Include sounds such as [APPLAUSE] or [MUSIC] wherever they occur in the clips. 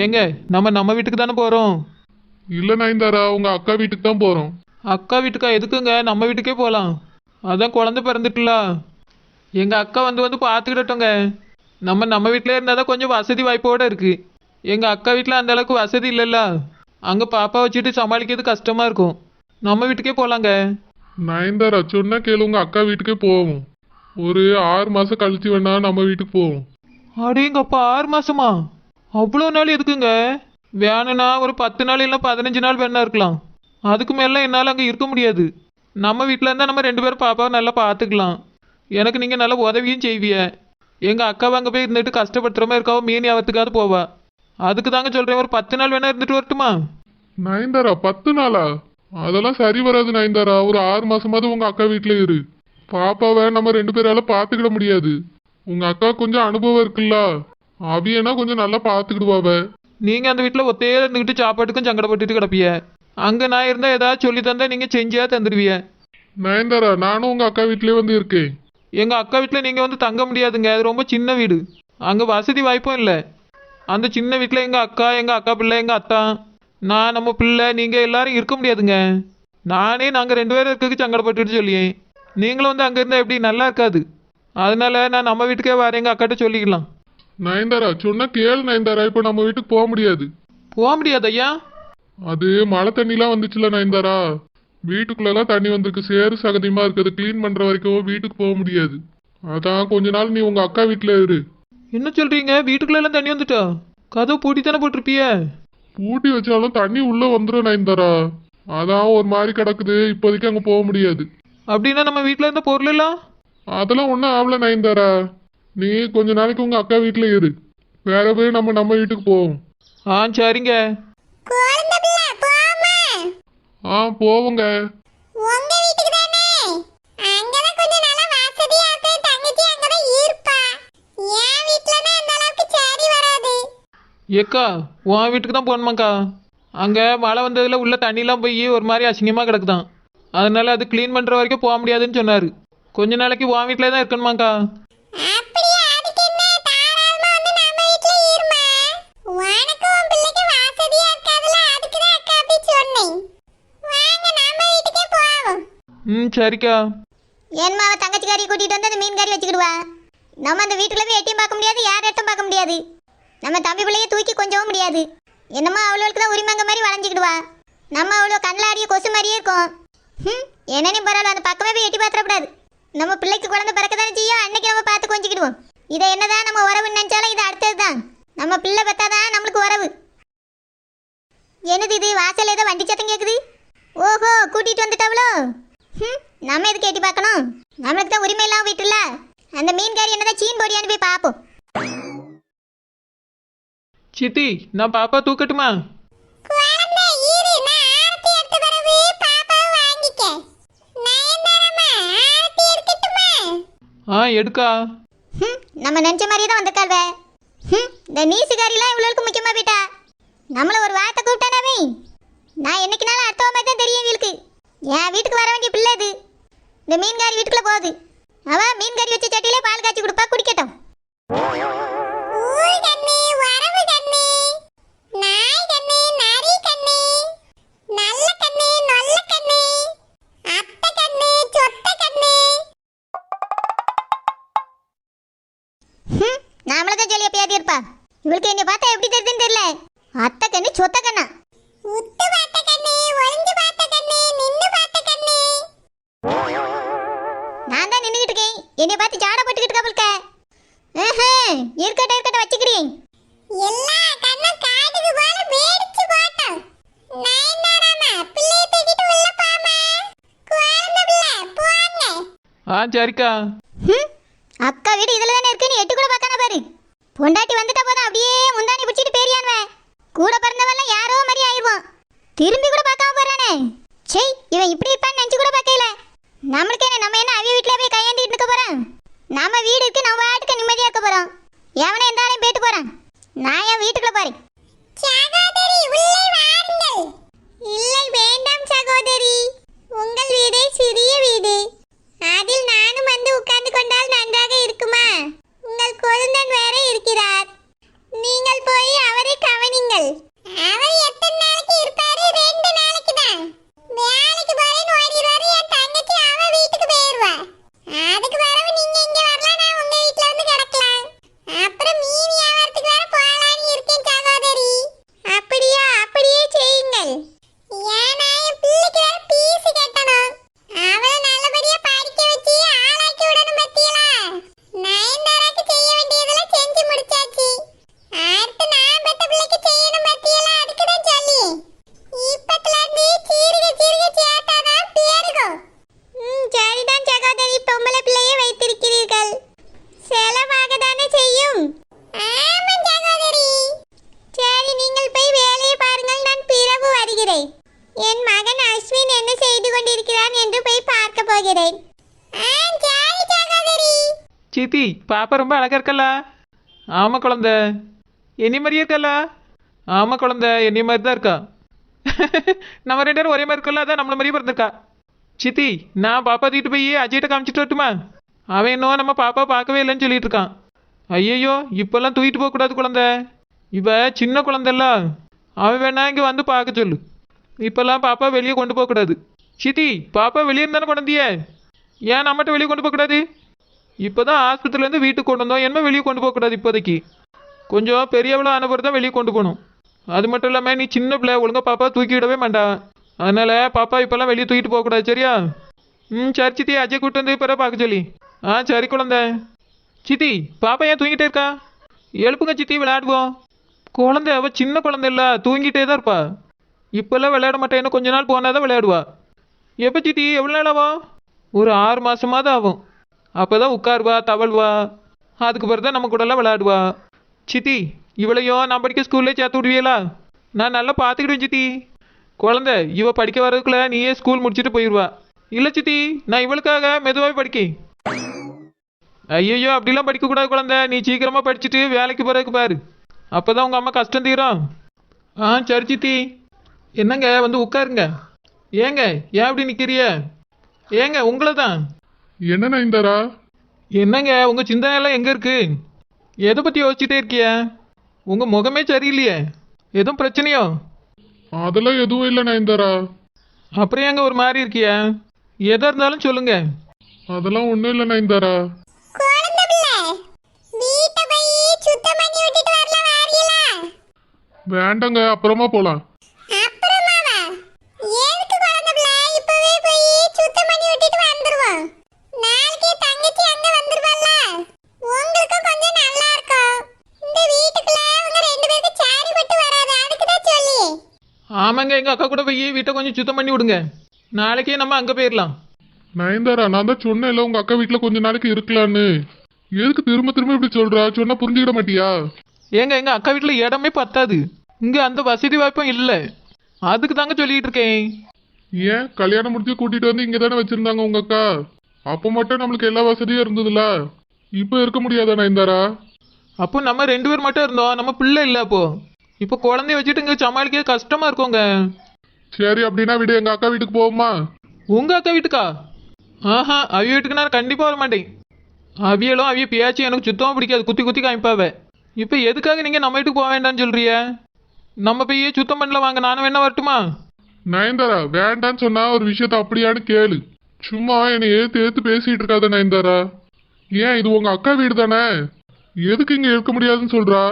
ஏங்க நம்ம நம்ம வீட்டுக்கு தானே போகிறோம் இல்ல நயன்தாரா உங்க அக்கா வீட்டுக்கு தான் போறோம். அக்கா வீட்டுக்கா எதுக்குங்க? நம்ம வீட்டுக்கே போகலாம் அதான் குழந்தை பிறந்துட்டுல. எங்கள் அக்கா வந்து வந்து பார்த்துக்கிடட்டோங்க நம்ம நம்ம வீட்டிலே இருந்தால் தான் கொஞ்சம் வசதி வாய்ப்போடு இருக்குது எங்கள் அக்கா வீட்டில் அந்த அளவுக்கு வசதி இல்லைல்ல. அங்கே பாப்பா வச்சுட்டு சமாளிக்கிறது கஷ்டமாக இருக்கும். நம்ம வீட்டுக்கே போகலாங்க நயன்தாரா சொன்னா கேளு உங்க அக்கா வீட்டுக்கே போவோம். ஒரு ஆறு மாசம் கழிச்சு வேணா நம்ம வீட்டுக்கு போவோம். அடேங்கப்பா ஆறு மாசமா? அவ்வளோ நாள் எதுக்குங்க? வேணும்னா ஒரு பத்து நாள் இல்லை பதினஞ்சு நாள் வேணா இருக்கலாம். அதுக்கு மேலே என்னால் அங்கே இருக்க முடியாது. நம்ம வீட்டில் இருந்தால் நம்ம ரெண்டு பேரும் பாப்பாவை நல்லா பார்த்துக்கலாம் எனக்கு நீங்கள் நல்லா உதவியும் செய்விய எங்கள் அக்காவை அங்கே போய் இருந்துட்டு கஷ்டப்படுத்துகிற மாதிரி இருக்காவோ மீன் யாவத்துக்காவது போவா. அதுக்கு தாங்க சொல்கிறேன் ஒரு பத்து நாள் வேணா இருந்துட்டு வரட்டுமா? நயன்தாரா பத்து நாளா? அதெல்லாம் சரி வராது நயன்தாரா. ஒரு ஆறு மாசமாவது உங்க அக்கா வீட்டில் இரு. பாப்பாவை நம்ம ரெண்டு பேரால பார்த்துக்கிட முடியாது. உங்க அக்கா கொஞ்சம் அனுபவம் இருக்குல்ல? அவியனா கொஞ்சம் நல்லா பாத்துக்கிடுவாவ நீங்கள் அந்த வீட்டில் ஒத்தையே இருந்துக்கிட்டு சாப்பாட்டுக்கும் சங்கடப்பட்டுட்டு கிடப்பிய. அங்கே நான் இருந்தால் ஏதாவது சொல்லி தந்தா நீங்கள் செஞ்சியா தந்துடுவிய. நயன்தாரா நானும் உங்க அக்கா வீட்லயே வந்து இருக்கேன். எங்கள் அக்கா வீட்டில் நீங்கள் வந்து தங்க முடியாதுங்க அது ரொம்ப சின்ன வீடு. அங்கே வசதி வாய்ப்பும் இல்லை. அந்த சின்ன வீட்டில் எங்கள் அக்கா எங்கள் அக்கா பிள்ளை எங்கள் அத்தா. நான் நம்ம பிள்ளை நீங்கள் எல்லாரும் இருக்க முடியாதுங்க. நானே நாங்கள் ரெண்டு பேரும் இருக்கக்கு சங்கடப்பட்டுட்டு சொல்லியேன் நீங்களும் வந்து அங்கே இருந்தால் எப்படி நல்லா இருக்காது. அதனால நான் நம்ம வீட்டுக்கே வர எங்கள் அக்காட்ட சொல்லிக்கலாம். நயன்தாரா சொன்னா கேளு நயன்தாரா இப்போ நம்ம வீட்டுக்கு போக முடியாது. போக முடியாது ஐயா. அது மழை தண்ணிலாம் வந்துச்சுல நயன்தாரா. வீட்டுக்குள்ளெல்லாம் தண்ணி வந்திருக்கு சேறு சகதியமா இருக்குது க்ளீன் பண்ற வரைக்கும் வீட்டுக்கு போக முடியாது. அதான் கொஞ்ச நாள் நீ உங்க அக்கா வீட்டுல இரு. என்ன சொல்கிறீங்க வீட்டுக்குள்ள எல்லாம் தண்ணி வந்துட்டா? கதவு பூட்டி தானே போட்டிருப்பிய? பூட்டி வச்சாலும் தண்ணி உள்ள வந்துடும் நயன்தாரா. அதான் ஒரு மாதிரி கிடக்குது இப்போதைக்கு அங்க போக முடியாது. அப்படின்னா நம்ம வீட்டில் இருந்த பொருள் எல்லாம் அதெல்லாம் ஒன்றும் ஆகல நயன்தாரா. நீ கொஞ்ச நாளைக்கு உங்க அக்கா வீட்டுல இரு. வேற போய் நம்ம நம்ம வீட்டுக்கு போவோம். ஆ சரிங்க. குழந்தை பிள்ளை போமா ஆ போவோங்க. உங்க வீட்டுக்கு தானே? அங்கதான் கொஞ்சம் நல்லா வசதியா இருக்கும் தங்கச்சி அங்கதான் இருப்பா என் வீட்டுலனா அந்த அளவுக்கு சரி வராது. ஏக்கா உன் வீட்டுக்கு தான் போகணுமாக்கா? அங்கே மழை வந்ததில் உள்ள தண்ணிலாம் போய் ஒரு மாதிரி அசிங்கமாக கிடக்குதான். அதனால அது க்ளீன் பண்ணுற வரைக்கும் போக முடியாதுன்னு சொன்னார். கொஞ்ச நாளைக்கு உன் வீட்டிலே தான் இருக்கணுமாக்கா? ம் சரிக்கா. என் மாவ கறி கூட்டிட்டு வந்து அந்த மீன் கறி வச்சுக்கிடுவா? நம்ம அந்த வீட்டுக்குள்ள போய் எட்டியும் பார்க்க முடியாது யார் எட்டும் பார்க்க முடியாது. நம்ம தம்பி பிள்ளைய தூக்கி கொஞ்சவும் முடியாது. என்னமோ அவளுக்கு தான் உரிமைங்க மாதிரி வளைஞ்சிக்கிடுவா. நம்ம அவ்வளோ கண்ணில் ஆடிய கொசு மாதிரியே இருக்கும். ம் என்னன்னு பரவாயில்ல அந்த பக்கமே போய் எட்டி பார்த்துடக்கூடாது. நம்ம பிள்ளைக்கு குழந்தை பிறக்க தானே செய்யும் அன்னைக்கு நம்ம பார்த்து கொஞ்சிக்கிடுவோம். இதை என்னதான் நம்ம உறவு நினைச்சாலும் இது அடுத்தது தான். நம்ம பிள்ளை பெத்தாதான் நம்மளுக்கு உறவு. என்னது இது வாசல் ஏதோ வண்டி சத்தம் கேட்குது ஓஹோ கூட்டிகிட்டு வந்துட்டாவளோ? நம்ம எதுக்கு எட்டி பார்க்கணும்? நம்மளுக்கு தான் உரிமை இல்லாம வீட்டுல. அந்த மீன்காரி என்னதான் சீன் போடியான்னு போய் பார்ப்போம். சித்தி நான் பாப்பா தூக்கட்டுமா? ஆ எடுக்கா. ம் நம்ம நினச்ச மாதிரியே தான் வந்திருக்காள்வே. ம் இந்த நீசுகாரிலாம் இவ்வளோக்கு முக்கியமாக போயிட்டா. நம்மள ஒரு வார்த்தை கூப்பிட்டானாவே. நான் என்னைக்குனாலும் அடுத்த மாதிரி தான் தெரியும் இவளுக்கு. என் வீட்டுக்கு வர வேண்டிய பிள்ளை இது இந்த மீன்காரி வீட்டுக்குள்ள போகுது. அவ மீன்காரி வச்ச சட்டியிலே பால் காய்ச்சி கொடுப்பா குடிக்கட்டும். வரவு கண்ணே நாய் கண்ணே நரி கண்ணே நல்ல கண்ணே நல்ல கண்ணே அத்தை கண்ணே சொத்த கண்ணே. நாமள தான் சொல்லி எப்பயாவது இருப்பா இவளுக்கு என்னை பார்த்தா எப்படி தெரியுதுன்னு தெரியல. அத்தை கண்ணு சொத்த ஆ சரிக்கா. ஹம், அக்கா வீடு இதுல தானே இருக்குன்னு எட்டு கூட பார்க்காம பாரு. பொண்டாட்டி வந்துட்டா போதும் அப்படியே முந்தானி பிடிச்சிட்டு பேரியான்வன் கூட பிறந்தவெல்லாம் யாரோ மாதிரி ஆயிடுவான். திரும்பி கூட பார்க்காம போறானே சே இவன் இப்படி இருப்பான்னு நினைச்சு கூட பார்க்கல. நம்மளுக்கு என்ன நம்ம என்ன அவிய வீட்டுல போய் கையாண்டிட்டு இருக்க போறோம் நம்ம வீடு இருக்கு நம்ம வாட்டுக்கு நிம்மதியா இருக்க போறோம் எவனே இருந்தாலும் போயிட்டு போறான். நான் என் வீட்டுக்குள்ள பாரு. சகோதரி உள்ளே வாருங்கள். இல்லை வேண்டாம் சகோதரி. உங்கள் வீடே சிறிய வீடு. அதில் நானும் வந்து உட்கார்ந்து கொண்டால் நன்றாக இருக்குமா? உங்கள் கொழுந்தன் வேற இருக்கிறார். நீங்கள் போய் அவரை கவனிங்கள். அவர் எத்தனை நாளைக்கு இருப்பார் ரெண்டு நாளைக்கு தான் வேலைக்கு போறேன்னு ஓடிடுவாரு என் தங்கச்சி அவ வீட்டுக்கு போயிருவா அதுக்கு பிறகு நீங்க இங்க வரலாம் நான் உங்க வீட்ல வந்து கிடக்கலாம் அப்புறம் மீன் வியாபாரத்துக்கு வேற போகலான்னு இருக்கேன் சகோதரி அப்படியா அப்படியே செய்யுங்கள் ஏன்னா என் பிள்ளைக்கு வேற பீஸ் கட்டணும் அவளை நல்லபடியா படிக்க வச்சு ஆளாக்கி விடணும் பத்தியலா நயன்தாராக்கு செய்ய வேண்டியதெல்லாம் செஞ்சு முடிச்சாச்சு அடுத்து நான் பெத்த பிள்ளைக்கு செய்யணும் பத்தியலா அதுக்கு தான் சொல்லி இப்பத்துல இருந்து சீருக சீருக சேர்த்தாதான் பேருகும் ம் சரிதான் சகோதரி பொம்பளை பிள்ளையை வைத்திருக்கிறீர்கள் செலவாக தானே செய்யும் ஆமாம் சகோதரி சரி நீங்கள் போய் வேலையை பாருங்கள் நான் பிறகு வருகிறேன் என் மகன் அஸ்வின் என்ன செய்து கொண்டிருக்கிறான் என்று போய் பார்க்க போகிறேன் ஆ சரி சகோதரி சித்தி பாப்பா ரொம்ப அழகாக இருக்கல்ல ஆமாம் குழந்த. என்னை மாதிரியே இருக்கல்ல ஆமாம் குழந்த என்னை மாதிரி தான் இருக்கா? [LAUGHS] நம்ம ரெண்டு பேரும் ஒரே மாதிரி இருக்கல? அதான் நம்மள மாதிரியே பிறந்திருக்கா. சித்தி நான் பாப்பா தூக்கிட்டு போய் அஜய்கிட்ட காமிச்சிட்டு வரட்டுமா? அவன் இன்னும் நம்ம பாப்பா பார்க்கவே இல்லைன்னு சொல்லிட்டு இருக்கான். ஐயையோ இப்போல்லாம் தூக்கிட்டு போகக்கூடாது குழந்தை. இவ சின்ன குழந்தைல்ல. அவன் வேணா இங்கே வந்து பார்க்க சொல்லு. இப்போல்லாம் பாப்பா வெளியே கொண்டு போகக்கூடாது சித்தி பாப்பா வெளியே இருந்தானே குழந்தைய? ஏன் நம்மகிட்ட வெளியே கொண்டு போகக்கூடாது இப்போ தான் ஆஸ்பத்திரிலேருந்து வீட்டுக்கு கொண்டு வந்தோம். என்ன வெளியே கொண்டு போகக்கூடாது இப்போதைக்கு. கொஞ்சம் பெரியவளாக ஆனவர் தான் வெளியே கொண்டு போகணும். அது மட்டும் இல்லாமல் நீ சின்ன பிள்ளை ஒழுங்கா பாப்பா தூக்கி விடவே மாட்டான் அதனால் பாப்பா இப்போல்லாம் வெளியே தூக்கிட்டு போகக்கூடாது சரியா? ம் சரி சித்தி அஜய் கூட்டு வந்து பிறகு பார்க்க சொல்லி. ஆ சரி குழந்தை. சித்தி பாப்பா ஏன் தூங்கிட்டே இருக்கா? எழுப்புங்க சித்தி விளையாடுவோம். குழந்தை அவள் சின்ன குழந்தை இல்லை தூங்கிட்டே தான் இருப்பா. இப்போல்லாம் விளையாட மாட்டேன் கொஞ்ச நாள் போனால் தான் விளையாடுவா. எப்போ சித்தி எவ்வளோ நாள் ஆகும்? ஒரு ஆறு மாதமாவது ஆகும். அப்போ தான் உட்காருவா தவழ்வா. அதுக்கு பிறகு தான் நம்ம கூடலாம் விளையாடுவா. சித்தி இவளையும் நான் படிக்க ஸ்கூல்லே சேர்த்து விடுவீங்களா நான் நல்லா பார்த்துக்கிடுவேன் சித்தி. குழந்தை இவ படிக்க வர்றதுக்குள்ள நீயே ஸ்கூல் முடிச்சுட்டு போயிடுவா இல்லை சித்தி நான் இவளுக்காக மெதுவாகவே படிக்கேன். ஐயோ அப்படிலாம் படிக்கக்கூடாது குழந்தை. நீ சீக்கிரமாக படிச்சுட்டு வேலைக்கு போகிறதுக்கு பாரு. அப்போ தான் உங்கள் அம்மா கஷ்டம் தீரும். ஆ சரி சித்தி. என்னங்க வந்து உட்காருங்க. ஏங்க ஏன் அப்படி நிற்கிறிய ஏங்க உங்களை தான் என்ன நயன்தாரா? என்னங்க உங்கள் சிந்தனையெல்லாம் எங்கே இருக்கு? எதை பற்றி யோசிச்சுட்டே இருக்கிய? உங்கள் முகமே சரியில்லையே. எதுவும் பிரச்சனையோ? அதெல்லாம் எதுவும் இல்லை நயன்தாரா. அப்புறம் ஏங்க ஒரு மாதிரி இருக்கிய? எதாக இருந்தாலும் சொல்லுங்க. அதெல்லாம் ஒன்றும் இல்லை நயன்தாரா. குழந்தை பிள்ளை வீட்டை போய் சுத்தம் பண்ணி விட்டுட்டு வரலாம் வாரியலா? வேண்டாங்க அப்புறமா போகலாம் அப்புறமாவா எதுக்கு குழந்தை பிள்ளை இப்பவே போய் சுத்தம் பண்ணி விட்டுட்டு வந்துருவோம் நாளைக்கே தங்கச்சி அங்க வந்துருவல்ல உங்களுக்கும் கொஞ்சம் நல்லா இருக்கும் இந்த வீட்டுக்குள்ள அவங்க ரெண்டு பேருக்கு சாரி பட்டு வராது அதுக்கு தான் சொல்லி அக்கா கூட போய் வீட்டை கொஞ்சம் சுத்தம் பண்ணி விடுங்க. நாளைக்கே நம்ம அங்கே போயிடலாம் நயன்தாரா நான் தான் சொன்னேன்ல உங்க அக்கா வீட்டில் கொஞ்ச நாளைக்கு இருக்கலான்னு. எதுக்கு திரும்ப திரும்ப இப்படி சொல்றா? சொன்னா புரிஞ்சுக்கிட மாட்டியா? ஏங்க எங்கள் அக்கா வீட்டில் இடமே பத்தாது. இங்கே அந்த வசதி வாய்ப்பும் இல்லை. அதுக்கு தாங்க சொல்லிட்டு இருக்கேன். ஏன்? கல்யாணம் முடிச்சு கூட்டிட்டு வந்து இங்க தானே வச்சிருந்தாங்க உங்க அக்கா? அப்போ மட்டும் நம்மளுக்கு எல்லா வசதியும் இருந்ததுல. இப்போ இருக்க முடியாதா நயன்தாரா? அப்போ நம்ம ரெண்டு பேர் மட்டும் இருந்தோம். நம்ம பிள்ளை இல்லை அப்போ. இப்போ குழந்தைய வச்சுட்டு இங்கே சமாளிக்க கஷ்டமா இருக்குங்க. சரி அப்படின்னா விடு எங்க அக்கா வீட்டுக்கு போவோமா? உங்க அக்கா வீட்டுக்கா? ஆஹா அவிய வீட்டுக்கு நான் கண்டிப்பாக வர மாட்டேன். அவியலும் அவிய பேச்சு எனக்கு சுத்தமாக பிடிக்காது. குத்தி குத்தி காமிப்பாவ. இப்போ எதுக்காக நீங்கள் நம்ம வீட்டுக்கு போக வேண்டாம்னு சொல்றிய நம்ம போய் சுத்தம் பண்ணல வாங்க? நானும் வேணா வரட்டுமா? நயன்தாரா வேண்டான்னு சொன்னா ஒரு விஷயத்த அப்படியான்னு கேளு. சும்மா என்னை ஏத்து ஏத்து பேசிட்டு இருக்காத நயன்தாரா. ஏன் இது உங்க அக்கா வீடு தானே? எதுக்கு இங்க இருக்க முடியாதுன்னு சொல்றா?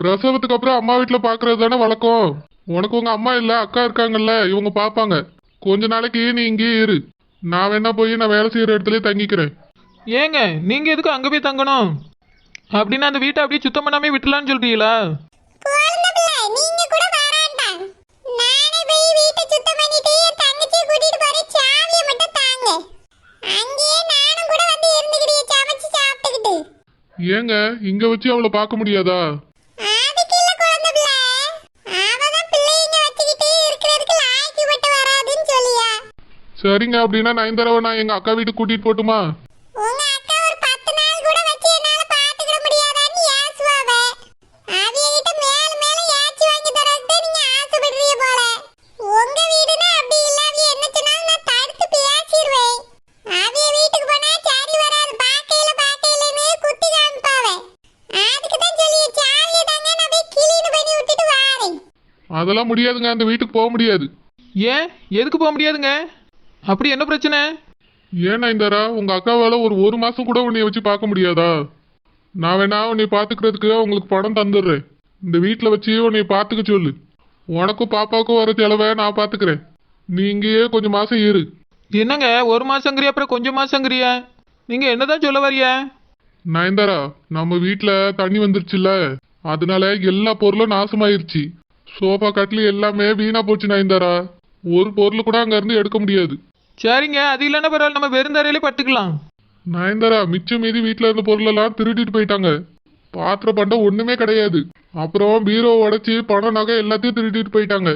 பிரசவத்துக்கு அப்புறம் அம்மா வீட்டுல பாக்குறது தானே வழக்கம்? உனக்கு உங்க அம்மா இல்ல அக்கா இருக்காங்கல்ல இவங்க பாப்பாங்க. கொஞ்ச நாளைக்கு நீ இங்கேயே இரு. நான் வேணா போய் நான் வேலை செய்யற இடத்துல தங்கிக்கிறேன். ஏங்க நீங்கள் எதுக்கு அங்கே போய் தங்கணும்? அப்படின்னா அந்த வீட்டை அப்படியே சுத்தம் பண்ணாமே விட்டுலான்னு சொல்றீங்களா? குழந்தை பிள்ளை நீங்க கூட வராண்டாம் நானே போய் வீட்டை சுத்தம் பண்ணிட்டு என் தங்கச்சியை கூட்டிட்டு போறேன் சாவியை மட்டும் தாங்க அங்கேயே நானும் கூட வந்து இருந்துக்கிட்டே சமைச்சு சாப்பிட்டுக்கிட்டு ஏங்க இங்க வச்சு அவளை பார்க்க முடியாதா அதுக்கு இல்ல குழந்தை பிள்ளை அவதான் பிள்ளைங்க வச்சுக்கிட்டு இருக்கிறதுக்கு லாய்க்கு மட்டும் வராதுன்னு சொல்லியா சரிங்க அப்படின்னா நயன்தாராவை நான் எங்க அக்கா வீட்டுக்கு கூட்டிட்டு போட்டுமா? உங்க அக்கா ஒரு பத்து நாள் கூட வச்சு என்னால பாத்துக்கிட முடியாதான்னு ஏசுவாவ. அவியகிட்ட மேல மேல ஏச்சி வாங்கி தரதுக்கு நீங்க ஆசைப்படுறீங்க போல. உங்க வீடுனா அப்படி இல்ல அவிய என்ன சொன்னாலும் நான் தடுத்து பேசிடுவேன் அவிய வீட்டுக்கு போனா சரி வராது பாக்கையில பாக்கையிலன்னு குத்தி காமிப்பாவ. அதுக்கு தான் சொல்லி சாவியை தாங்க அதெல்லாம் முடியாதுங்க அந்த வீட்டுக்கு போக முடியாது. ஏன்? எதுக்கு போக முடியாதுங்க? அப்படி என்ன பிரச்சனை? ஏன் நயன்தாரா உங்க அக்காவால ஒரு ஒரு மாசம் கூட உன்னைய வச்சு பார்க்க முடியாதா? நான் வேணா உன்னை பாத்துக்கிறதுக்கு உங்களுக்கு பணம் தந்துடுறேன். இந்த வீட்டில் வச்சு உன்னை பாத்துக்க சொல்லு. உனக்கும் பாப்பாவுக்கும் வர செலவை நான் பாத்துக்கிறேன் நீ இங்கேயே கொஞ்சம் மாசம் இரு. என்னங்க ஒரு மாசங்கிறியா அப்புறம் கொஞ்சம் மாசங்கிறியா? நீங்க என்னதான் சொல்ல வரியா நயன்தாரா நம்ம வீட்டில் தண்ணி வந்துருச்சுல்ல? அதனால எல்லா பொருளும் நாசமாயிருச்சு. சோஃபா கட்லி எல்லாமே வீணா போச்சு நயன்தாரா. ஒரு பொருள் கூட அங்க இருந்து எடுக்க முடியாது. சரிங்க அது இல்லைன்னா பரவாயில்ல நம்ம வெறுந்தரையிலே படுத்துக்கலாம் நயன்தாரா மிச்சம் மீதி வீட்டில் இருந்த பொருளெல்லாம் திருடிட்டு போயிட்டாங்க. பாத்திர பண்டம் ஒன்றுமே கிடையாது. அப்புறம் பீரோ உடைச்சி பணம் நகை எல்லாத்தையும் திருடிட்டு போயிட்டாங்க.